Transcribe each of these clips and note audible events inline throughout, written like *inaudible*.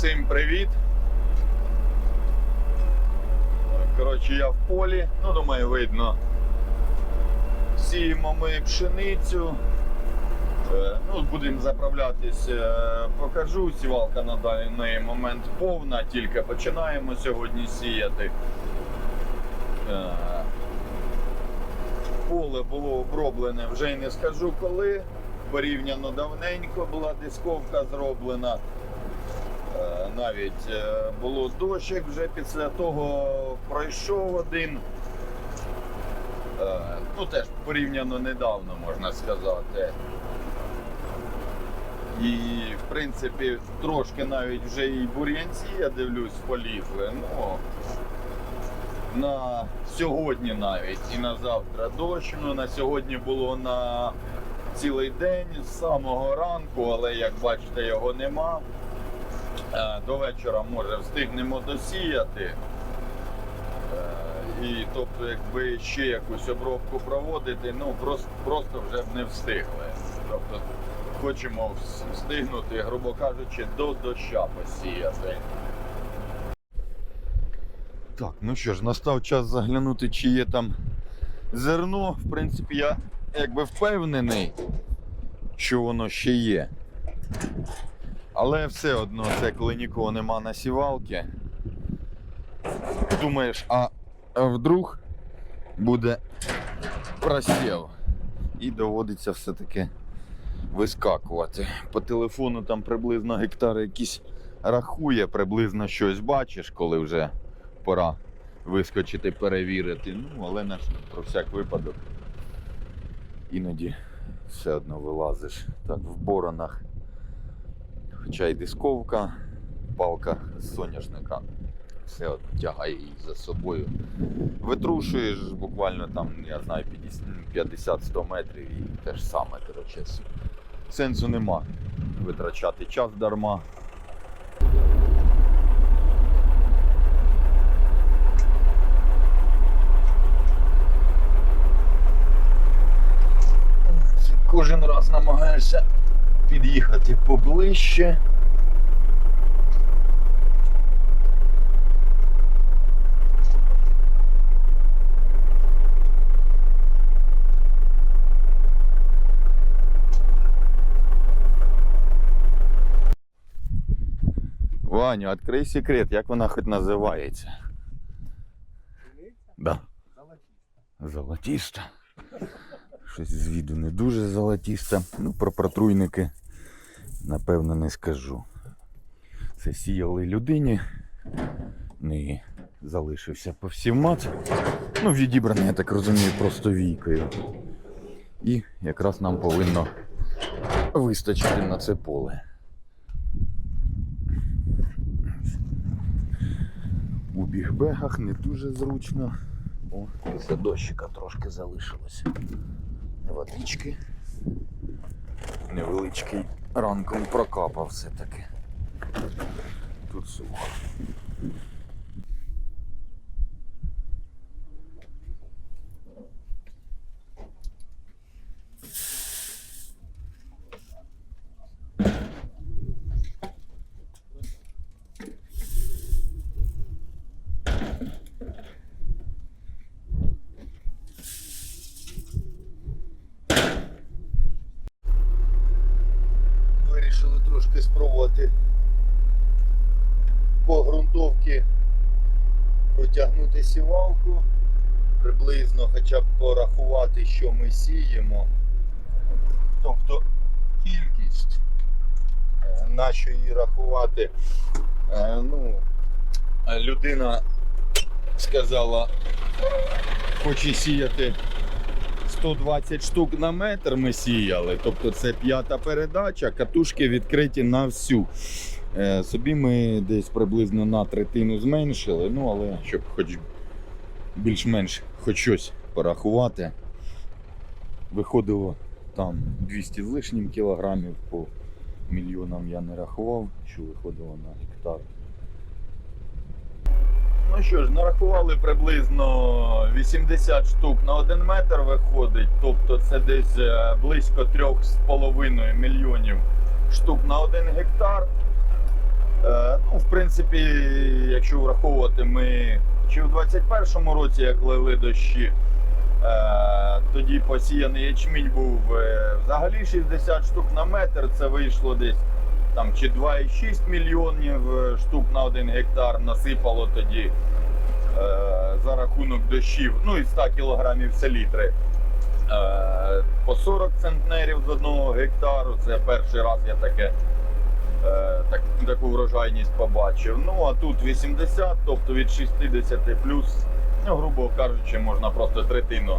Всім привіт. Коротше, я в полі, ну думаю, видно. Сіємо ми пшеницю. Е, Ну, будемо заправлятись, е, покажу. Сівалка на даний момент повна, тільки починаємо сьогодні сіяти. Е, Поле було оброблене, вже й не скажу коли. Порівняно давненько була дисковка зроблена. Навіть е, було дощик, вже після того пройшов один. Е, Ну, теж порівняно недавно, можна сказати. І, в принципі, трошки навіть вже і бур'янці, я дивлюсь, полізли. Ну, на сьогодні навіть і на завтра дощ. Ну, на сьогодні було на цілий день з самого ранку, але як бачите, його нема. Е, До вечора може встигнемо досіяти. Е, І тобто, якби ще якусь обробку проводити, ну просто, просто вже б не встигли. Тобто хочемо встигнути, грубо кажучи, до доща посіяти. Так, ну що ж, настав час заглянути, чи є там зерно. В принципі, я якби впевнений, що воно ще є. Але все одно, це коли нікого нема на сівалки. Думаєш, а, вдруг буде просів. І доводиться все-таки вискакувати. По телефону там приблизно гектар якийсь рахує, приблизно щось бачиш, коли вже пора вискочити, перевірити. Ну, але на про всяк випадок. Іноді все одно вилазиш так в боронах. Хоча й дисковка, палка з соняшника все одно тягає її за собою. Витрушуєш буквально там, я знаю, 50 50-100 метрів і те ж саме, коротше. Сенсу нема витрачати час дарма. Кожен раз намагаєшся під'їхати поближче. Ваню, відкрий секрет, як вона хоч називається? Да. Золотіста. Щось з віду не дуже золотіста. Ну, про протруйники, напевно, не скажу. Це сіяли людині. Не залишився повсівмат. Ну, відібраний, я так розумію, просто війкою. І якраз нам повинно вистачити на це поле. У бігбегах не дуже зручно. О, після дощика трошки залишилось. Водички. Невеличкий ранком прокапав все-таки. Тут сухо. Вирішили трошки спробувати по ґрунтовці протягнути сівалку, приблизно хоча б порахувати, що ми сіємо. Тобто кількість, е, на що її рахувати. Е, Ну, людина сказала, хоче сіяти 120 штук на метр ми сіяли, тобто це п'ята передача, катушки відкриті на всю. Е, собі ми десь приблизно на третину зменшили, ну але щоб хоч більш-менш хоч щось порахувати. Виходило там 200 з лишнім кілограмів по мільйонам я не рахував, що виходило на гектар. Ну що ж, нарахували приблизно 80 штук на 1 метр виходить, тобто це десь е, близько 3,5 мільйонів штук на 1 гектар. Е, ну, в принципі, якщо враховувати, ми чи в 21-му році, як лили дощі, е, тоді посіяний ячмінь був взагалі 60 штук на метр. Це вийшло десь там чи 2,6 мільйонів е, штук на один гектар насипало тоді е, за рахунок дощів, ну і 100 кілограмів селітри. Е, по 40 центнерів з одного гектару. Це перший раз я таке, е, так, таку врожайність побачив. Ну а тут 80, тобто від 60 плюс, ну, грубо кажучи, можна просто третину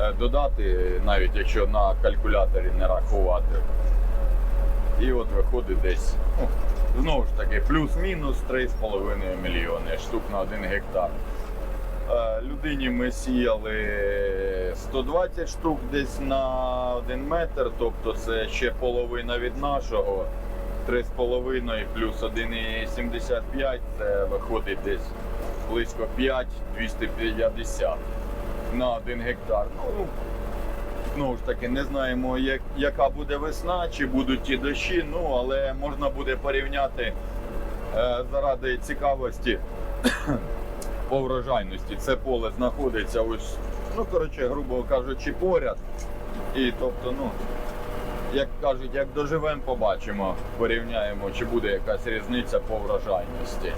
е, додати, навіть якщо на калькуляторі не рахувати. І от виходить десь, ну, знову ж таки, плюс-мінус 3,5 мільйони штук на один гектар. Е, Людині ми сіяли 120 штук десь на 1 метр, тобто це ще половина від нашого. 3,5 плюс 1,75 це виходить десь близько 5 250 на 1 гектар. Ну, знову ж таки, не знаємо, як, яка буде весна, чи будуть ті дощі, ну але можна буде порівняти е, заради цікавості *coughs* по врожайності. Це поле знаходиться ось, ну коротше, грубо кажучи, поряд. І тобто, ну, як кажуть, як доживемо, побачимо, порівняємо, чи буде якась різниця по врожайності.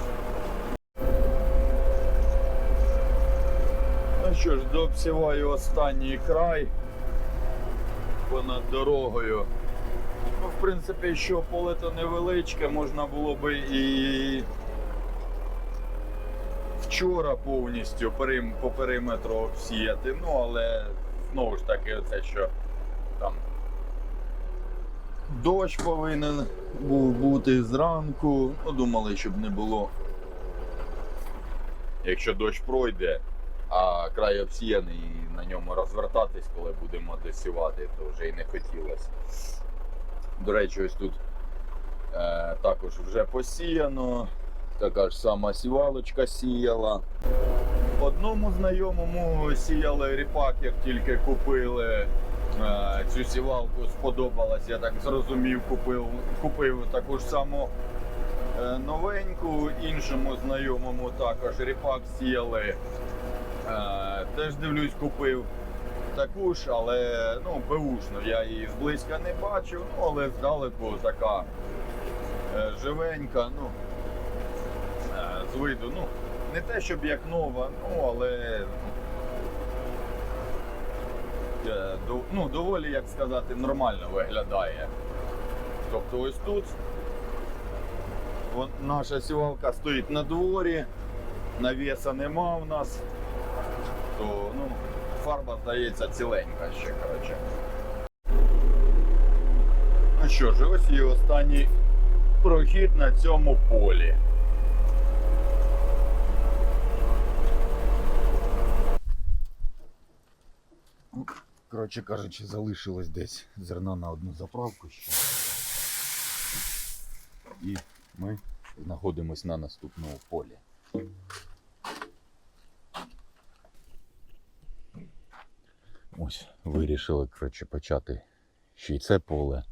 Ну що ж, дообсіваю останній край понад дорогою. Ну, в принципі, що поле то невеличке, можна було би і вчора повністю по периметру обсіяти. Ну, але знову ж таки, оце що там дощ повинен був бути зранку. Ну, думали, щоб не було. Якщо дощ пройде, а край обсіяний і на ньому розвертатись, коли будемо досівати, то вже й не хотілося. До речі, ось тут е, також вже посіяно. Така ж сама сівалочка сіяла. Одному знайомому сіяли ріпак, як тільки купили е, цю сівалку, сподобалась, я так зрозумів, купив, купив таку ж саму е, новеньку, іншому знайомому також ріпак сіяли. Е, теж дивлюсь, купив таку ж, але ну, беушну. Я її зблизька не бачив, ну, але здалеку така е, живенька. Ну, е, з виду, ну, не те, щоб як нова, ну, але ну, доволі, як сказати, нормально виглядає. Тобто ось тут наша сівалка стоїть на дворі, навіса нема в нас, то ну, фарба здається ціленька ще, коротше. Ну що ж, ось і останній прохід на цьому полі. Коротше кажучи, залишилось десь зерна на одну заправку ще. І ми знаходимось на наступному полі. Ось, вирішили коротше, почати ще й це поле.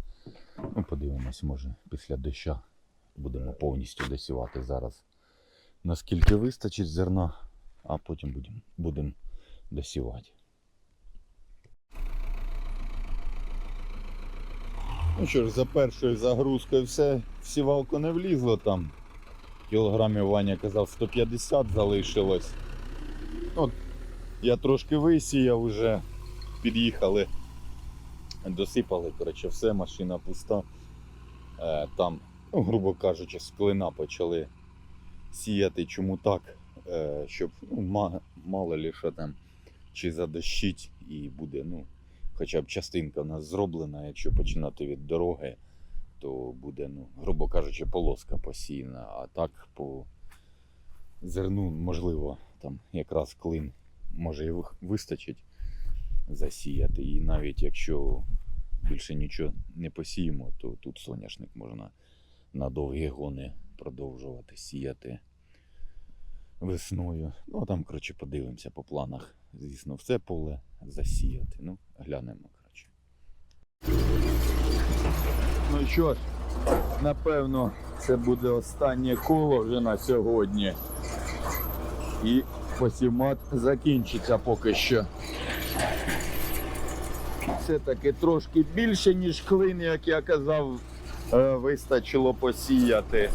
Ну, подивимось, може, після доща будемо повністю досівати зараз. Наскільки вистачить зерна, а потім будемо будем досівати. Ну що ж, за першою загрузкою все, в сівалку не влізло там. Кілограмів Ваня казав 150 залишилось. От, я трошки висіяв вже, під'їхали, досипали, коротше, все, машина пуста. Е, там, ну, грубо кажучи, з клина почали сіяти. Чому так? Е, щоб ну, мало ли що там, чи задощить і буде, ну, хоча б частинка у нас зроблена, якщо починати від дороги, то буде, ну, грубо кажучи, полоска посіяна, а так по зерну, можливо, там якраз клин може і вистачить засіяти. І навіть якщо більше нічого не посіємо, то тут соняшник можна на довгі гони продовжувати сіяти весною. Ну, а там, коротше, подивимося по планах. Звісно, все поле засіяти. Ну, глянемо, коротше. Ну що ж, напевно, Це буде останнє коло вже на сьогодні. І посівмат закінчиться поки що. Це таки трошки більше, ніж клин, як я казав, е, вистачило посіяти.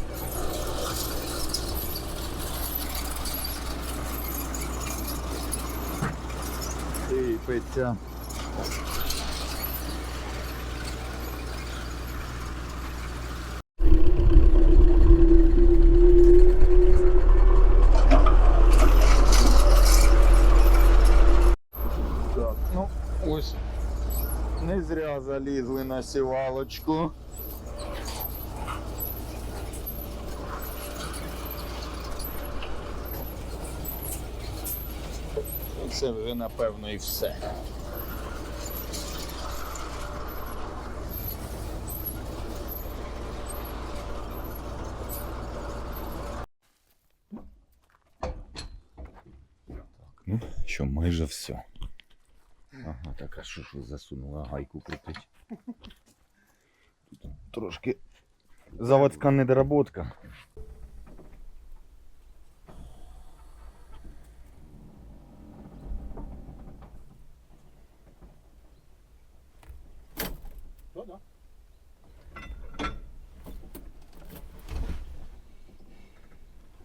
Так, ну ось не зря залізли на сівалочку. І Це вже напевно і все. Ну, що майже все. Так, а що ж ви засунула гайку крутить? Тут трошки заводська недоработка.